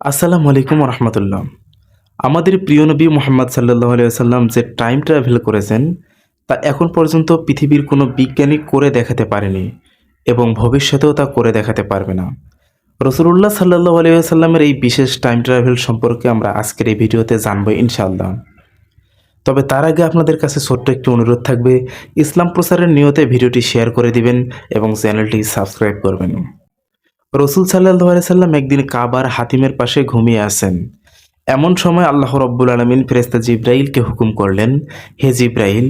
আসসালামু আলাইকুম রহমতুল্লাহ আমাদের প্রিয় নবী মোহাম্মদ সাল্লাহ সাল্লাম যে টাইম ট্রাভেল করেছেন, তা এখন পর্যন্ত পৃথিবীর কোনো বিজ্ঞানী করে দেখাতে পারেনি এবং ভবিষ্যতেও তা করে দেখাতে পারবে না। রসুল্লাহ সাল্লাহ আলিয়াল্লামের এই বিশেষ টাইম ট্রাভেল সম্পর্কে আমরা আজকের এই ভিডিওতে জানব ইনশাআল্লাহ। তবে তার আগে আপনাদের কাছে ছোট্ট একটি অনুরোধ থাকবে, ইসলাম প্রচারের নিয়তে ভিডিওটি শেয়ার করে দিবেন এবং চ্যানেলটি সাবস্ক্রাইব করবেন। রসুল সাল্লাহ সাল্লাম একদিন কাবার হাতিমের পাশে ঘুমিয়ে আসেন। এমন সময় আল্লাহ রব্বুল আলমিন ফেরেস্তা জিব্রাইলকে হুকুম করলেন, হে জিব্রাইল,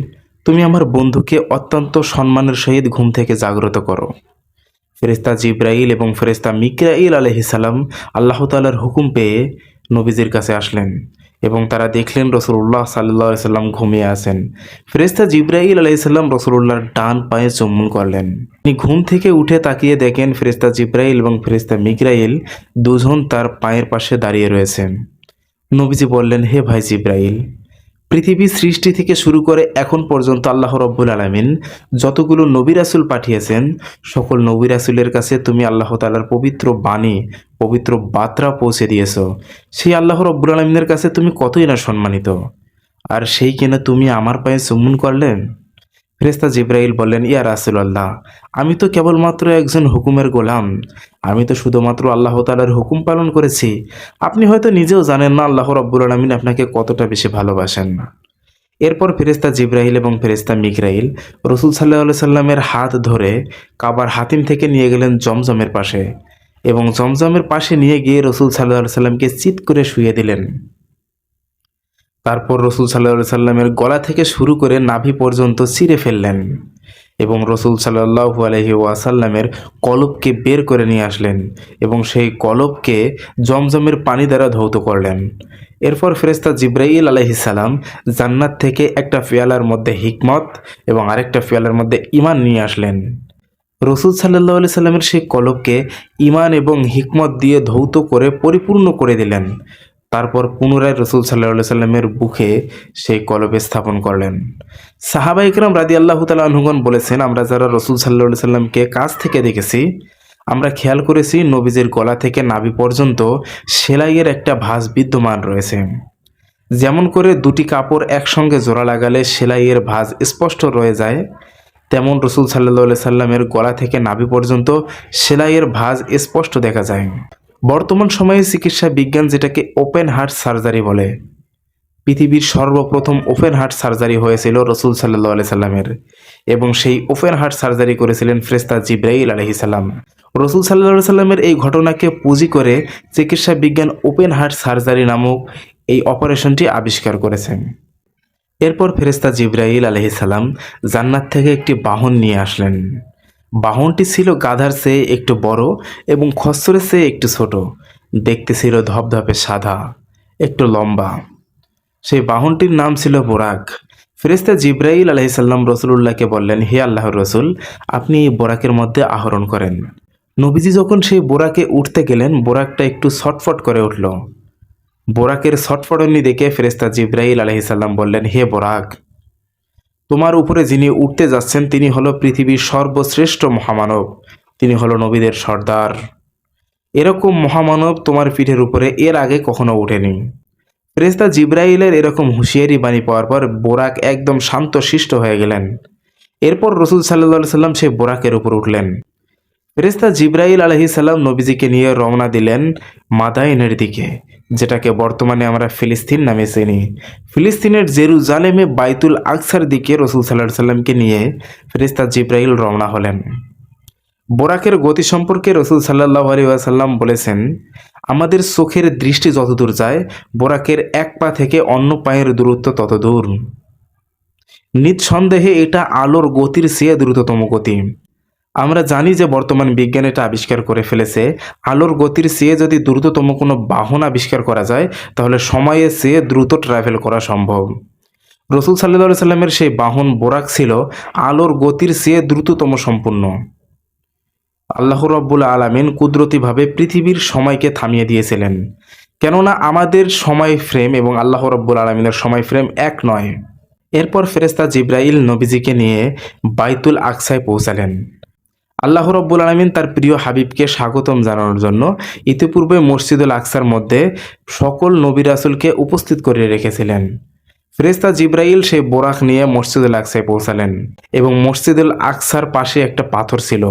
তুমি আমার বন্ধুকে অত্যন্ত সম্মানের সহিত ঘুম থেকে জাগ্রত করো। ফেরেস্তা জিব্রাইল এবং ফেরেস্তা মিকরাইল আলহিসাল্লাম আল্লাহ তালার হুকুম পেয়ে নবীজির কাছে আসলেন। এবং তারা দেখলেন রসুল্লাহ সাল্লাহ সাল্লাম ঘুমিয়ে আছেন। ফেরেস্তা জিব্রাইল আলাইসাল্লাম রসুল্লাহর ডান পায়ে চুম্বন করলেন। তিনি ঘুম থেকে উঠে তাকিয়ে দেখেন ফেরেস্তা জিব্রাইল এবং ফেরেস্তা মিকরাইল দুজন তার পায়ের পাশে দাঁড়িয়ে রয়েছেন। নবীজি বললেন, হে ভাই জিব্রাইল পৃথিবী সৃষ্টি থেকে শুরু করে এখন পর্যন্ত আল্লাহ রব্বুল আলমিন যতগুলো নবী রাসুল পাঠিয়েছেন, সকল নবী রাসুলের কাছে তুমি আল্লাহ তালার পবিত্র বাণী, পবিত্র বার্তা পৌঁছে দিয়েছ। সেই আল্লাহ রব্বুল আলমিনের কাছে তুমি কতই না সম্মানিত? আর সেই কিনা তুমি আমার পায়ে চুম্বন করলেন? ফেরেস্তা জিব্রাইল বললেন, ইয়া রাসুল আল্লাহ আমি তো কেবলমাত্র একজন হুকুমের গোলাম। আমি তো শুধুমাত্র আল্লাহ তালার হুকুম পালন করেছি। আপনি হয়তো নিজেও জানেন না আল্লাহ রব্বুল আলমিন আপনাকে কতটা বেশি ভালোবাসেন। না এরপর ফেরেস্তা জিব্রাইল এবং ফেরেস্তা মিকরাইল রসুল সাল্লাহ সাল্লামের হাত ধরে কাবার হাতিম থেকে নিয়ে গেলেন জমজমের পাশে এবং জমজমের পাশে নিয়ে গিয়ে রসুল সাল্লাহ সাল্লামকে চিৎ করে শুয়ে দিলেন। তারপর রসুল সাল্লাহ সাল্লামের গলা থেকে শুরু করে নাভি পর্যন্ত ছিঁড়ে ফেললেন। এবং রসুল সাল্লাহু আলহি ওয়াসাল্লামের কলবকে বের করে নিয়ে আসলেন এবং সেই কলবকে জমজমের পানি দ্বারা ধৌত করলেন। এরপর ফেরেস্তা জিব্রাইল আলহিসাল্লাম জান্নাত থেকে একটা ফিয়ালার মধ্যে হিকমত এবং আরেকটা ফিয়ালার মধ্যে ইমান নিয়ে আসলেন। রসুল সাল্লাহ আলি সাল্লামের সেই কলবকে ইমান এবং হিকমত দিয়ে ধৌত করে পরিপূর্ণ করে দিলেন। তারপর পুনরায় রসুল সাল্লাহ সাল্লামের বুকে সেই কলবে স্থাপন করলেন। সাহাবা ইকরাম রাদি আল্লাহ তালুগন বলেছেন, আমরা যারা রসুল সাল্লাহ সাল্লামকে কাছ থেকে দেখেছি, আমরা খেয়াল করেছি নবীজের গলা থেকে নাভি পর্যন্ত সেলাইয়ের একটা ভাঁজ বিদ্যমান রয়েছে। যেমন করে দুটি কাপড় একসঙ্গে জোড়া লাগালে সেলাইয়ের ভাঁজ স্পষ্ট রয়ে যায়, তেমন রসুল সাল্লাহ সাল্লামের গলা থেকে নাভি পর্যন্ত সেলাইয়ের ভাঁজ স্পষ্ট দেখা যায়। বর্তমান সময়ে চিকিৎসা বিজ্ঞান যেটাকে ওপেন হার্ট সার্জারি বলে। পৃথিবীর সর্বপ্রথম ওপেন হার্ট সার্জারি হয়েছিল রসুল সাল্লাহ আলি সাল্লামের এবং সেই ওপেন হার্ট সার্জারি করেছিলেন ফ্রেস্তা জিব্রাইল আলহি সাল্লাম রসুল সাল্লাহ সাল্লামের এই ঘটনাকে পুঁজি করে চিকিৎসা বিজ্ঞান ওপেন হার্ট সার্জারি নামক এই অপারেশনটি আবিষ্কার করেছেন। এরপর ফেরেস্তা জিব্রাইল আলহি সাল্লাম জান্নাত থেকে একটি বাহন নিয়ে আসলেন। বাহনটি ছিল গাধার চেয়ে একটু বড় এবং খচ্চরের চেয়ে একটু ছোট। দেখতে ছিল ধপধপে সাদা, একটু লম্বা। সেই বাহনটির নাম ছিল বোরাক। ফেরেস্তা জিব্রাইল আলহিসাল্লাম রসুল্লাহকে বললেন, হে আল্লাহর রসুল, আপনি এই বোরাকের মধ্যে আহরণ করেন। নবীজি যখন সেই বোরাকে উঠতে গেলেন, বোরাকটা একটু ছটফট করে উঠল। বোরাকের ছটফটনি দেখে ফেরেস্তা জিব্রাইল আলহিসাল্লাম বললেন, হে বোরাক তোমার উপরে যিনি উঠতে যাচ্ছেন, তিনি হলো পৃথিবীর সর্বশ্রেষ্ঠ মহামানব। তিনি হলো নবীদের সর্দার। এরকম মহামানব তোমার পিঠের উপরে এর আগে কখনো ওঠেনি। প্রেস্তা জিব্রাইলের এরকম হুঁশিয়ারি বাণী পাওয়ার পর বোরাক একদম শান্ত শিষ্ট হয়ে গেলেন। এরপর রসুল সাল্লা সাল্লাম সেই বোরাকের উপর উঠলেন। ফেরেস্তা জিব্রাইল আলহি সাল্লাম নবীজিকে নিয়ে রওনা দিলেন মাদাইনের দিকে, যেটাকে বর্তমানে আমরা ফিলিস্তিন নামে চিনি। ফিলিস্তিনের জেরুজালেমে বাইতুল আকসার দিকে রসুল সাল্লাহ সাল্লামকে নিয়ে ফেরিস্তা জিব্রাইল রওনা হলেন। বোরাকের গতি সম্পর্কে রসুল সাল্লাহ আলী আসাল্লাম বলেছেন, আমাদের চোখের দৃষ্টি যতদূর যায়, বোরাকের এক পা থেকে অন্য পায়ের দূরত্ব তত দূর নিঃসন্দেহে এটা আলোর গতির চেয়ে দ্রুততম গতি। আমরা জানি যে বর্তমান বিজ্ঞান এটা আবিষ্কার করে ফেলেছে। আলোর গতির চেয়ে যদি দ্রুততম কোনো বাহন আবিষ্কার করা যায়, তাহলে সময়ে চেয়ে দ্রুত ট্রাভেল করা সম্ভব। রসুল সাল্লাহ সাল্লামের সেই বাহন বোরাক ছিল, আলোর গতির চেয়ে দ্রুততম সম্পূর্ণ। আল্লাহ রব্বুল আলমিন কুদরতিভাবে পৃথিবীর সময়কে থামিয়ে দিয়েছিলেন। কেননা আমাদের সময় ফ্রেম এবং আল্লাহ রব্বুল আলমিনের সময় ফ্রেম এক নয়। এরপর ফেরেস্তা জিব্রাইল নবীজিকে নিয়ে বাইতুল আকসায় পৌঁছালেন। আল্লাহ রব্বুল আলমিন তার প্রিয় হাবিবকে স্বাগতম জানানোর জন্য ইতিপূর্বে মসজিদুল আকসার মধ্যে সকল নবী রাসুলকে উপস্থিত করে রেখেছিলেন। ফেরেস্তা জিব্রাইল সেই বোরাক নিয়ে মসজিদুল আকসায় পৌঁছালেন এবং মসজিদুল আকসার পাশে একটা পাথর ছিল,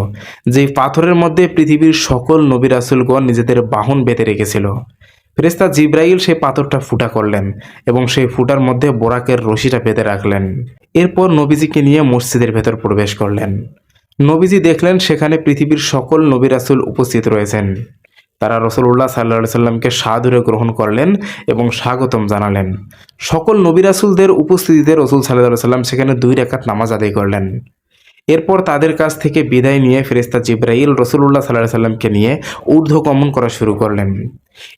যেই পাথরের মধ্যে পৃথিবীর সকল নবী রাসুলগণ নিজেদের বাহন বেঁধে রেখেছিল। ফেরেস্তা জিব্রাইল সেই পাথরটা ফুটা করলেন এবং সেই ফুটার মধ্যে বোরাকের রশিটা বেঁধে রাখলেন। এরপর নবীজিকে নিয়ে মসজিদের ভেতর প্রবেশ করলেন। নবীজি দেখলেন সেখানে পৃথিবীর সকল নবী রাসুল উপস্থিত রয়েছেন। তারা রসুল্লাহ সাল্লা সাল্লামকে সাদরে গ্রহণ করলেন এবং স্বাগতম জানালেন। সকল নবী রাসুলদের উপস্থিতিতে রসুল সাল্লাহ সাল্লাম সেখানে দুই রেখাত নামাজ আদায় করলেন। এরপর তাদের কাছ থেকে বিদায় নিয়ে ফেরেস্তা জিব্রাইল রসুল্লাহ সাল্লাহ সাল্লামকে নিয়ে ঊর্ধ্বগমন করা শুরু করলেন।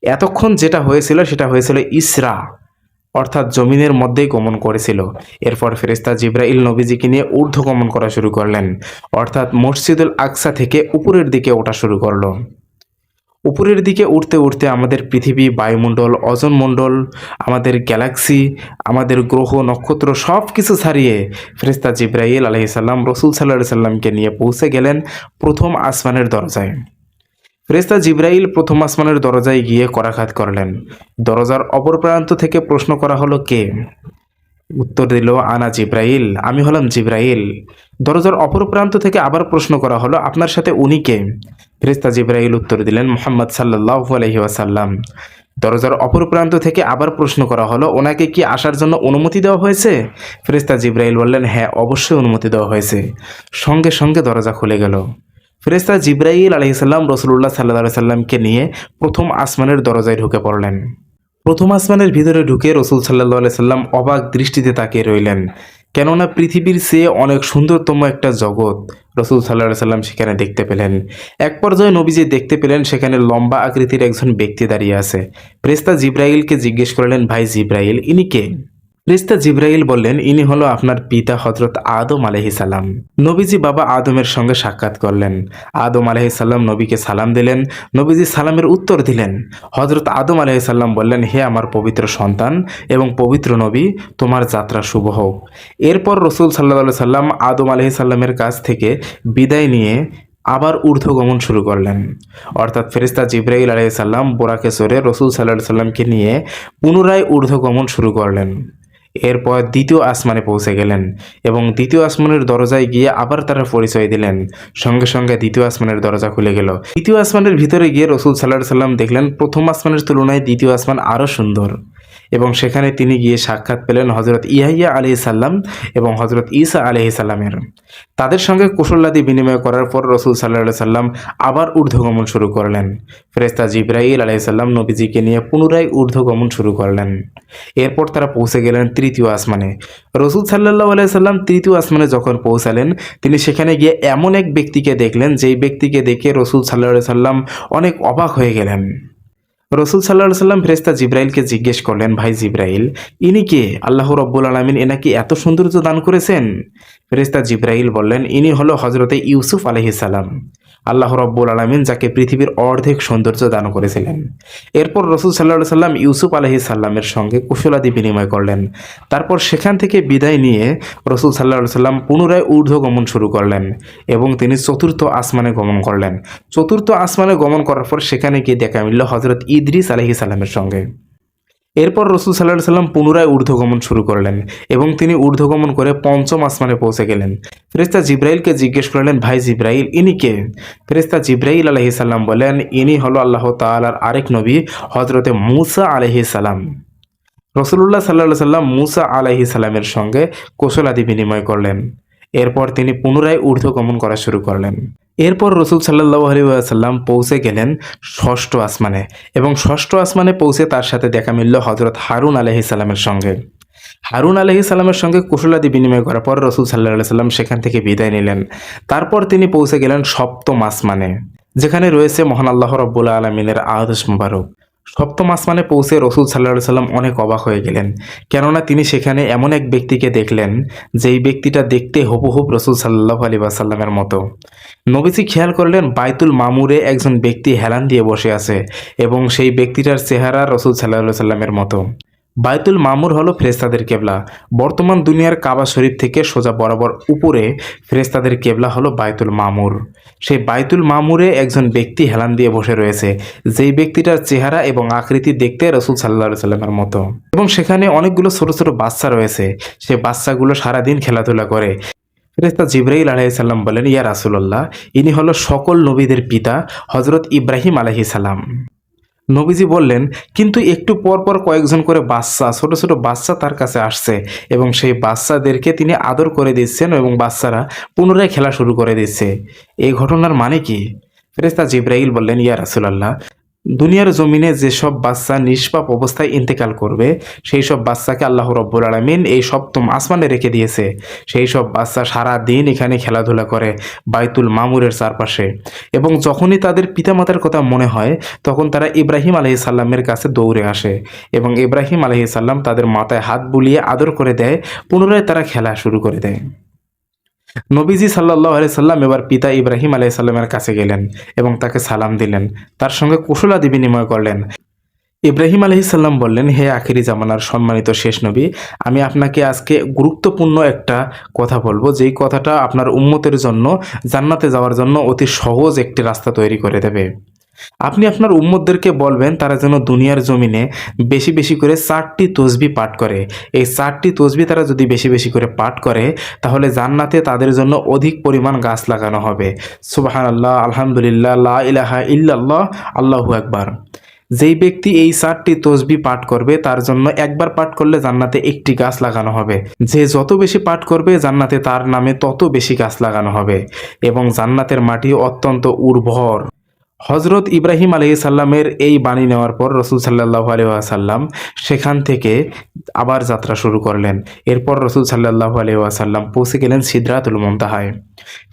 এতক্ষণ যেটা হয়েছিল সেটা হয়েছিল ইসরা। অর্থাৎ জমিনের মধ্যেই গমন করেছিল। এরপর ফেরেস্তা জিব্রাইল নবীজিকে নিয়ে ঊর্ধ্বগমন করা শুরু করলেন। অর্থাৎ মসজিদুল আকসা থেকে উপরের দিকে ওঠা শুরু করল। উপরের দিকে উঠতে উঠতে আমাদের পৃথিবী, বায়ুমণ্ডল অজনমণ্ডল আমাদের গ্যালাক্সি, আমাদের গ্রহ, নক্ষত্র সব কিছু ছাড়িয়ে ফেরেস্তা জিব্রাইল আলহিসাল্লাম রসুল সাল্লাহ সাল্লামকে নিয়ে পৌঁছে গেলেন প্রথম আসমানের দরজায়। ফেরেস্তা জিব্রাইল প্রথম আসমানের দরজায় গিয়ে করাঘাত করলেন। দরজার অপর প্রান্ত থেকে প্রশ্ন করা হলো, কে? উত্তর দিল, আনা জিব্রাইল, আমি হলাম জিব্রাইল। দরজার অপর প্রান্ত থেকে আবার প্রশ্ন করা হলো, আপনার সাথে উনি কে? ফেরেস্তা জিব্রাইল উত্তর দিলেন, মোহাম্মদ সাল্লাহ আলহি ওয়াসাল্লাম। দরজার অপর প্রান্ত থেকে আবার প্রশ্ন করা হলো, ওনাকে কি আসার জন্য অনুমতি দেওয়া হয়েছে? ফেরেস্তা জিব্রাইল বললেন হ্যাঁ অবশ্যই অনুমতি দেওয়া হয়েছে। সঙ্গে সঙ্গে দরজা খুলে গেল। ফেরেস্তা জিব্রাইল আলহিসাল্লাম রসুল্লাহ সাল্লাহ সাল্লামকে নিয়ে প্রথম আসমানের দরজায় ঢুকে পড়লেন। প্রথম আসমানের ভিতরে ঢুকে রসুল সাল্লাহ সাল্লাম অবাক দৃষ্টিতে তাকিয়ে রইলেন। কেননা পৃথিবীর চেয়ে অনেক সুন্দরতম একটা জগৎ রসুল সাল্লাহ সাল্লাম সেখানে দেখতে পেলেন। এক পর্যায়ে নবীজি দেখতে পেলেন, সেখানে লম্বা আকৃতির একজন ব্যক্তি দাঁড়িয়ে আছে। প্রেস্তা জিব্রাইলকে জিজ্ঞেস করলেন, ভাই জিব্রাইল, ইনি কে? ফেরেশতা জিব্রাইল বললেন, ইনি হলো আপনার পিতা হজরত আদম আলহিসাল্লাম নবীজি বাবা আদমের সঙ্গে সাক্ষাৎ করলেন। আদম আলহিসাল্লাম নবীকে সালাম দিলেন। নবীজি সালামের উত্তর দিলেন। হজরত আদম আলহিসাল্লাম বললেন, হে আমার পবিত্র সন্তান এবং পবিত্র নবী, তোমার যাত্রা শুভ হোক। এরপর রসুল সাল্লাহ সাল্লাম আদম আলহিসাল্লামের কাছ থেকে বিদায় নিয়ে আবার ঊর্ধ্বগমন শুরু করলেন। অর্থাৎ ফেরিস্তা জিব্রাইল আলাইসাল্লাম বোরাকে সরে রসুল সাল্লাহ সাল্লামকে নিয়ে পুনরায় ঊর্ধ্বগমন শুরু করলেন। এরপর দ্বিতীয় আসমানে পৌঁছে গেলেন এবং দ্বিতীয় আসমানের দরজায় গিয়ে আবার তারা পরিচয় দিলেন। সঙ্গে সঙ্গে দ্বিতীয় আসমানের দরজা খুলে গেল। দ্বিতীয় আসমানের ভিতরে গিয়ে রসুল সাল্লাহ সাল্লাম দেখলেন, প্রথম আসমানের তুলনায় দ্বিতীয় আসমান আরও সুন্দর। এবং সেখানে তিনি গিয়ে সাক্ষাৎ পেলেন হজরত ইয়াহিয়া আলি সাল্লাম এবং হজরত ইসা আলহি সাল্লামের তাদের সঙ্গে কুশলাদি বিনিময় করার পর রসুল সাল্লাহ সাল্লাম আবার ঊর্ধ্বগমন শুরু করলেন। ফেরেস্তা জিব্রাইল আলহি সাল্লাম নবীজিকে নিয়ে পুনরায় ঊর্ধ্বগমন শুরু করলেন। এরপর তারা পৌঁছে গেলেন তৃতীয় আসমানে। রসুল সাল্লাহ আলাইসাল্লাম তৃতীয় আসমানে যখন পৌঁছালেন, তিনি সেখানে গিয়ে এমন এক ব্যক্তিকে দেখলেন, যেই ব্যক্তিকে দেখে রসুল সাল্লাহ সাল্লাম অনেক অবাক হয়ে গেলেন। রসুল সাল্লাহ সাল্লাম ফেরেস্তা জিব্রাইলকে জিজ্ঞেস করলেন, ভাই জিব্রাইল, ইনি কে? আল্লাহ রব্বুল আলমিন এনাকে এত সৌন্দর্য দান করেছেন? ফেরেস্তা জিব্রাইল বললেন, ইনি হলো হজরতে ইউসুফ আলহিসাল্লাম আল্লাহ রব্বুল আলমিন যাকে পৃথিবীর অর্ধেক সৌন্দর্য দান করেছিলেন। এরপর রসুল সাল্লাহ সাল্লাম ইউসুফ আলহি সাল্লামের সঙ্গে কুশলাদি বিনিময় করলেন। তারপর সেখান থেকে বিদায় নিয়ে রসুল সাল্লাহ সাল্লাম পুনরায় ঊর্ধ্ব গমন শুরু করলেন এবং তিনি চতুর্থ আসমানে গমন করলেন। চতুর্থ আসমানে গমন করার পর সেখানে গিয়ে দেখা মিলল হজরত ইদ্রিস আলহি সাল্লামের সঙ্গে। এরপর রসুল সাল্লাহ সাল্লাম পুনরায় ঊর্ধ্বগমন শুরু করলেন এবং তিনি ঊর্ধ্বগমন করে পঞ্চম আসমানে পৌঁছে গেলেন। ফেরেস্তা জিব্রাইলকে জিজ্ঞেস করলেন, ভাই জিব্রাইল, ইনি কে? ফেরেস্তা জিব্রাইল আলহি সাল্লাম বলেন, ইনি হলো আল্লাহ তালার আরেক নবী হজরতে মুসা আলহি সাল্লাম রসুল্লাহ সাল্লাহ সাল্লাম মুসা আলহি সাল্লামের সঙ্গে কৌশলাদি বিনিময় করলেন। এরপর তিনি পুনরায় ঊর্ধ্বগমন করা শুরু করলেন। এরপর রসুল সাল্লাহ আলিউসাল্লাম পৌঁছে গেলেন ষষ্ঠ আসমানে এবং ষষ্ঠ আসমানে পৌঁছে তার সাথে দেখা মিলল হজরত হারুন আলহি সাল্লামের সঙ্গে। হারুন আলহি সাল্লামের সঙ্গে কুশলাদি বিনিময় করার পর রসুল সাল্লাহ সাল্লাম সেখান থেকে বিদায় নিলেন। তারপর তিনি পৌঁছে গেলেন সপ্তম আসমানে, যেখানে রয়েছে মহান আল্লাহ রব্বুল্লা আলমিনের আদেশ মুবারক। সপ্তম আসমানে পৌঁছে রসুল সাল্লাহ সাল্লাম অনেক অবাক হয়ে গেলেন। কেননা তিনি সেখানে এমন এক ব্যক্তিকে দেখলেন, যেই ব্যক্তিটা দেখতে হুবহুব রসুল সাল্লাহ আলী সাল্লামের মতো। নবীজি খেয়াল করলেন, বাইতুল মামুরে একজন ব্যক্তি হেলান দিয়ে বসে আছে এবং সেই ব্যক্তিটার চেহারা রসুল সাল্লাহ সাল্লামের মতো। বায়তুল মামুর হলো ফ্রেস্তাদের কেবলা। বর্তমান দুনিয়ার কাবা শরীফ থেকে সোজা বরাবর উপরে ফ্রেস্তাদের কেবলা হলো বায়তুল মামুর। সেই বায়তুল মামুরে একজন ব্যক্তি হেলান দিয়ে বসে রয়েছে। যেই ব্যক্তিটার চেহারা এবং আকৃতি দেখতে রসুল সাল্লাহ সাল্লামের মতো। এবং সেখানে অনেকগুলো ছোট ছোট বাচ্চা রয়েছে। সেই বাচ্চাগুলো সারাদিন খেলাধুলা করে। ফেরেস্তা জিব্রাইল আলাইসাল্লাম বলেন, ইয়া রাসুল্লাহ ইনি হলো সকল নবীদের পিতা হজরত ইব্রাহিম আলহি সালাম। নবীজি বললেন, কিন্তু একটু পর পর কয়েকজন করে বাচ্চা, ছোট ছোট বাচ্চা তার কাছে আসছে এবং সেই বাচ্চাদেরকে তিনি আদর করে দিচ্ছেন এবং বাচ্চারা পুনরায় খেলা শুরু করে দিচ্ছে। এই ঘটনার মানে কি? ফেরেস্তা জিব্রাইল বললেন, ইয়া রাসুলাল্লাহ দুনিয়ার জমিনে যেসব বাচ্চা নিষ্পাপ অবস্থায় ইন্তেকাল করবে, সেই সব বাচ্চাকে আল্লাহ রব্বুল আলমিন এই সপ্তম আসমানে রেখে দিয়েছে। সেই সব বাচ্চা সারা দিন এখানে খেলাধুলা করে বাইতুল মামুরের চারপাশে। এবং যখনই তাদের পিতামাতার কথা মনে হয়, তখন তারা ইব্রাহিম আলহি সাল্লামের কাছে দৌড়ে আসে এবং ইব্রাহিম আলহি সাল্লাম তাদের মাথায় হাত বুলিয়ে আদর করে দেয়, পুনরায় তারা খেলা শুরু করে দেয়। নবীজি সাল্লাহ আলি সাল্লাম এবার পিতা ইব্রাহিম আলাই সাল্লামের কাছে গেলেন এবং তাকে সালাম দিলেন। তার সঙ্গে কুশলাদি বিনিময় করলেন। ইব্রাহিম আলহি সাল্লাম বললেন, হে আখিরি জামানার সম্মানিত শেষ নবী, আমি আপনাকে আজকে গুরুত্বপূর্ণ একটা কথা বলব। যেই কথাটা আপনার উম্মতের জন্য জান্নাতে যাওয়ার জন্য অতি সহজ একটি রাস্তা তৈরি করে দেবে। আপনি আপনার উম্মতদেরকে বলবেন, তারা যেন দুনিয়ার জমিনে বেশি বেশি করে চারটি তসবি পাঠ করে। এই চারটি তসবি তারা যদি বেশি বেশি করে পাঠ করে, তাহলে জান্নাতে তাদের জন্য অধিক পরিমাণ গাছ লাগানো হবে। সুবাহান আল্লাহ আলহামদুলিল্লাহ ইলাহা ইল্লাল্লাহ, আল্লাহু একবার যেই ব্যক্তি এই চারটি তসবি পাঠ করবে, তার জন্য একবার পাঠ করলে জান্নাতে একটি গাছ লাগানো হবে। যে যত বেশি পাঠ করবে, জান্নাতে তার নামে তত বেশি গাছ লাগানো হবে। এবং জান্নাতের মাটি অত্যন্ত উর্বর। হজরত ইব্রাহিম আলি সাল্লামের এই বাণী নেওয়ার পর রসুল সাল্লাহ আলিয়াসাল্লাম সেখান থেকে আবার যাত্রা শুরু করলেন। এরপর রসুল সাল্লাহ আলিয়াসাল্লাম পৌঁছে গেলেন সিদ্রাতুল মন্তাহায়।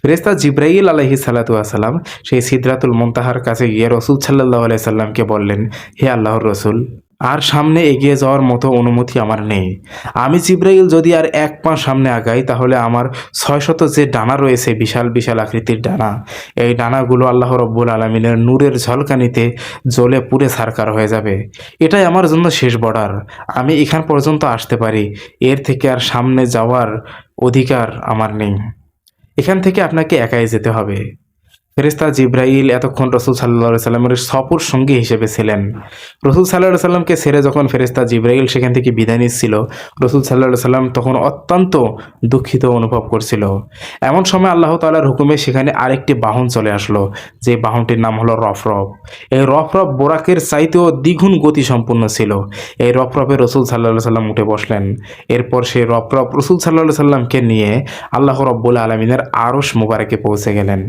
ফেরেস্তা জিব্রাইল আলহি সাল্লাতুয়াসাল্লাম সেই সিদ্রাতুল মন্তাহার কাছে গিয়ে রসুল সাল্লাহ আলিয়া আলাইসাল্লামকে বললেন, হে আল্লাহর রসুল আর সামনে এগিয়ে যাওয়ার মতো অনুমতি আমার নেই। আমি জিব্রাইল যদি আর এক পা সামনে আগাই, তাহলে আমার ছয়শত যে ডানা রয়েছে, বিশাল বিশাল আকৃতির ডানা, এই ডানাগুলো আল্লাহ রব্বুল আলমিনের নূরের ঝলকানিতে জ্বলে পুড়ে সারকার হয়ে যাবে। এটাই আমার জন্য শেষ বর্ডার। আমি এখান পর্যন্ত আসতে পারি। এর থেকে আর সামনে যাওয়ার অধিকার আমার নেই। এখান থেকে আপনাকে একাই যেতে হবে। ফেরেস্তা জিব্রাইল এতক্ষণ রসুল সাল্লা সাল্লামের সপুর সঙ্গী হিসেবে ছিলেন। রসুল সাল্লাহ সাল্লামকে ছেড়ে যখন ফেরেস্তা জিব্রাইল সেখান থেকে বিদায় নিচ্ছিল, রসুল সাল্লাহ সাল্লাম তখন অত্যন্ত দুঃখিত অনুভব করছিল। এমন সময় আল্লাহ তালার হুকুমে সেখানে আরেকটি বাহন চলে আসলো, যে বাহনটির নাম হলো রফরফ। এই রফরফ বোরাকের চাইতেও দ্বিগুণ গতি সম্পূর্ণ ছিল। এই রফরফে রসুল সাল্লাহ সাল্লাম উঠে বসলেন। এরপর সেই রফরফ রসুল সাল্লাহ সাল্লামকে নিয়ে আল্লাহ রব্বুল আলমিনের আরস মুবারকে পৌঁছে গেলেন।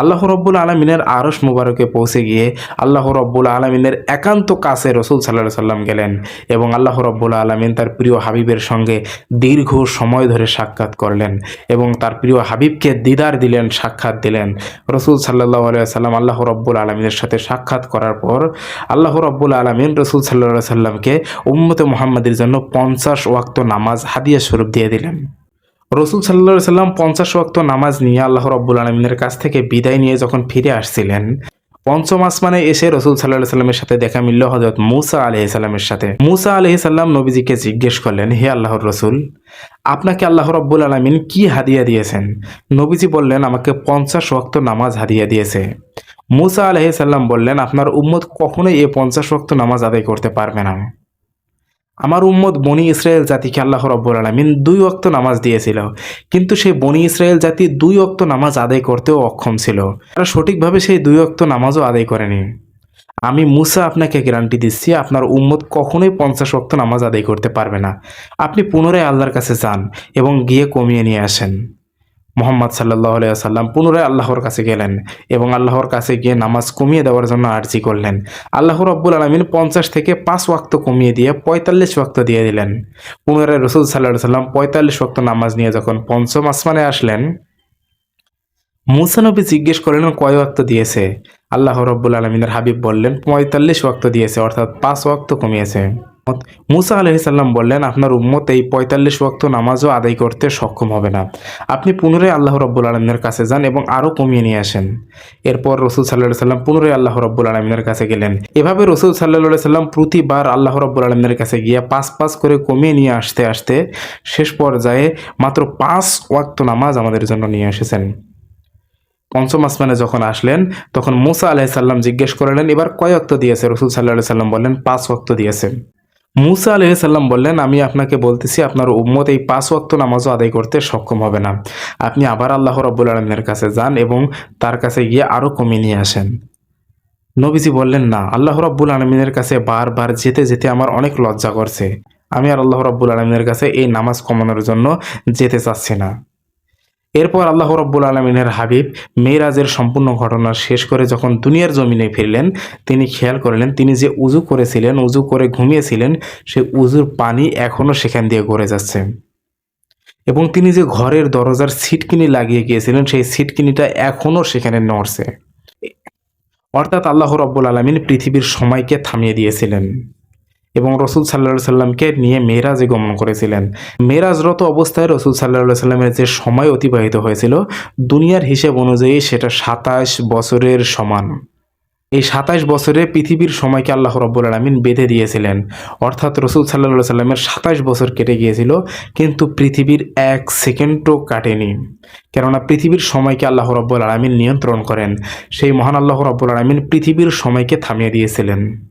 আল্লাহ রব্বুল আলমিনের আরস মুবারকে পৌঁছে গিয়ে আল্লাহ রব্বুল আলমিনের একান্ত কাছে রসুল সাল্লাহ সাল্লাম গেলেন এবং আল্লাহ রব্বুল আলমিন তার প্রিয় হাবিবের সঙ্গে দীর্ঘ সময় ধরে সাক্ষাৎ করলেন এবং তার প্রিয় হাবিবকে দিদার দিলেন, সাক্ষাৎ দিলেন। রসুল সাল্লাহ সাল্লাম আল্লাহ রব্বুল আলমিনের সাথে সাক্ষাৎ করার পর আল্লাহ রব্বুল আলমিন রসুল সাল্লাহ সাল্লামকে উম্মতে মোহাম্মদের জন্য পঞ্চাশ ওয়াক্ত নামাজ হাদিয়া স্বরূপ দিয়ে দিলেন। রসুল সাল্লা সাল্লাম পঞ্চাশ ওয়াক্ত নামাজ নিয়ে আল্লাহ রব্বুল আলমিনের কাছ থেকে বিদায় নিয়ে যখন ফিরে আসছিলেন, পঞ্চম আসমানে এসে রসুল সাল্লাহ সাল্লামের সাথে দেখা মিলল হজরত মুসা আলহ সাল্লামের সাথে। মুসা আলহ সাল্লাম নবীজিকে জিজ্ঞেস করলেন, হে আল্লাহর রসুল, আপনাকে আল্লাহ রব্বুল আলমিন কি হাদিয়া দিয়েছেন? নবীজি বললেন, আমাকে পঞ্চাশ ওয়াক্ত নামাজ হাদিয়া দিয়েছে। মুসা আলহ সাল্লাম বললেন, আপনার উম্মত কখনোই এই পঞ্চাশ ওয়াক্ত নামাজ আদায় করতে পারবে না। আমার উম্মত বনি ইসরায়েল জাতিকে আল্লাহ রব্বুল আলমিন দুই অক্ত নামাজ দিয়েছিল। কিন্তু সেই বনি ইসরায়েল জাতি দুই অক্ত নামাজ আদায় করতেও অক্ষম ছিল। তারা সঠিকভাবে সেই দুই অক্ত নামাজও আদায় করেনি। আমি মুসা আপনাকে গ্যারান্টি দিচ্ছি, আপনার উম্মত কখনোই পঞ্চাশ অক্ত নামাজ আদায় করতে পারবে না। আপনি পুনরায় আল্লাহর কাছে যান এবং গিয়ে কমিয়ে নিয়ে আসেন। মোহাম্মদ সাল্লাহ সাল্লাম পুনরায় আল্লাহর কাছে গেলেন এবং আল্লাহর কাছে গিয়ে নামাজ কমিয়ে দেওয়ার জন্য আর্জি করলেন। আল্লাহ রব্বুল আলমিন পঞ্চাশ থেকে পাঁচ ওয়াক্ত কমিয়ে দিয়ে পঁয়তাল্লিশ ওয়াক্ত দিয়ে দিলেন। পুনরায় রসুল সাল্লাহ সাল্লাম পঁয়তাল্লিশ ওয়াক্ত নামাজ নিয়ে যখন পঞ্চম আসমানে আসলেন, মুসানবী জিজ্ঞেস করলেন, কয় ওয়াক্ত দিয়েছে? আল্লাহ রব্বুল আলমিনের হাবিব বললেন, পঁয়তাল্লিশ ওয়াক্ত দিয়েছে, অর্থাৎ পাঁচ ওয়াক্ত কমিয়েছে। মুসা আলহিসাল্লাম বললেন, আপনার উম্মত এই পঁয়তাল্লিশ ওয়াক্ত নামাজও আদায় করতে সক্ষম হবে না। আপনি পুনরায় আল্লাহ রব্বুল আলমিনের কাছে যান এবং আরও কমিয়ে নিয়ে আসেন। এরপর রসুল সাল্লাহ সাল্লাম পুনরায় আল্লাহ রব্বুল আলমিনের কাছে গেলেন। এভাবে রসুল সাল্লাহ সাল্লাম প্রতিবার আল্লাহ রব্বুল আলমিনের কাছে গিয়ে পাঁচ পাঁচ করে কমিয়ে নিয়ে আসতে আসতে শেষ পর্যায়ে মাত্র পাঁচ ওয়াক্ত নামাজ আমাদের জন্য নিয়ে এসেছেন। পঞ্চম আসমানে যখন আসলেন, তখন মুসা আলাইসাল্লাম জিজ্ঞেস করলেন, এবার কয় অক্ত দিয়েছে? রসুল সাল্লাহ সাল্লাম বললেন, পাঁচ অক্ত দিয়েছে। মুসা আলহিসাল্লাম বললেন, আমি আপনাকে বলতেছি, আপনার উম্মত এই পাঁচ ওয়াক্ত নামাজও আদায় করতে সক্ষম হবে না। আপনি আবার আল্লাহ রব্বুল আলমের কাছে যান এবং তার কাছে গিয়ে আরও কমিয়ে নিয়ে আসেন। নবীজি বললেন, না, আল্লাহ রব্বুল আলমিনের কাছে বারবার যেতে যেতে আমার অনেক লজ্জা করছে। আমি আর আল্লাহ রব্বুল আলমিনের কাছে এই নামাজ কমানোর জন্য যেতে চাচ্ছি না। এরপর আল্লাহ রব্বুল আলমিনের হাবিব মেয়েরাজের সম্পূর্ণ ঘটনা শেষ করে যখন দুনিয়ার জমিনে ফিরলেন, তিনি খেয়াল করলেন, তিনি যে উজু করেছিলেন, উজু করে ঘুমিয়েছিলেন, সে উজুর পানি এখনও সেখান দিয়ে গড়ে যাচ্ছে। এবং তিনি যে ঘরের দরজার সিটকিনি লাগিয়ে গিয়েছিলেন, সেই সিটকিনিটা এখনও সেখানে নড়ছে। অর্থাৎ আল্লাহ রব্বুল আলমিন পৃথিবীর সময়কে থামিয়ে দিয়েছিলেন। এবং রসুল সাল্লা সাল্লামকে নিয়ে মেয়েরাজে গমন করেছিলেন। মেয়েরাজরত অবস্থায় রসুল সাল্লা সাল্লামের যে সময় অতিবাহিত হয়েছিল, দুনিয়ার হিসেব অনুযায়ী সেটা সাতাশ বছরের সমান। এই সাতাশ বছরে পৃথিবীর সময়কে আল্লাহ রব্বুল আলমিন বেঁধে দিয়েছিলেন। অর্থাৎ রসুল সাল্লা সাল্লামের সাতাশ বছর কেটে গিয়েছিল, কিন্তু পৃথিবীর এক সেকেন্ডও কাটেনি। কেননা পৃথিবীর সময়কে আল্লাহ রব্বুল আলমিন নিয়ন্ত্রণ করেন। সেই মহান আল্লাহ রব্বুল আলমিন পৃথিবীর সময়কে থামিয়ে দিয়েছিলেন।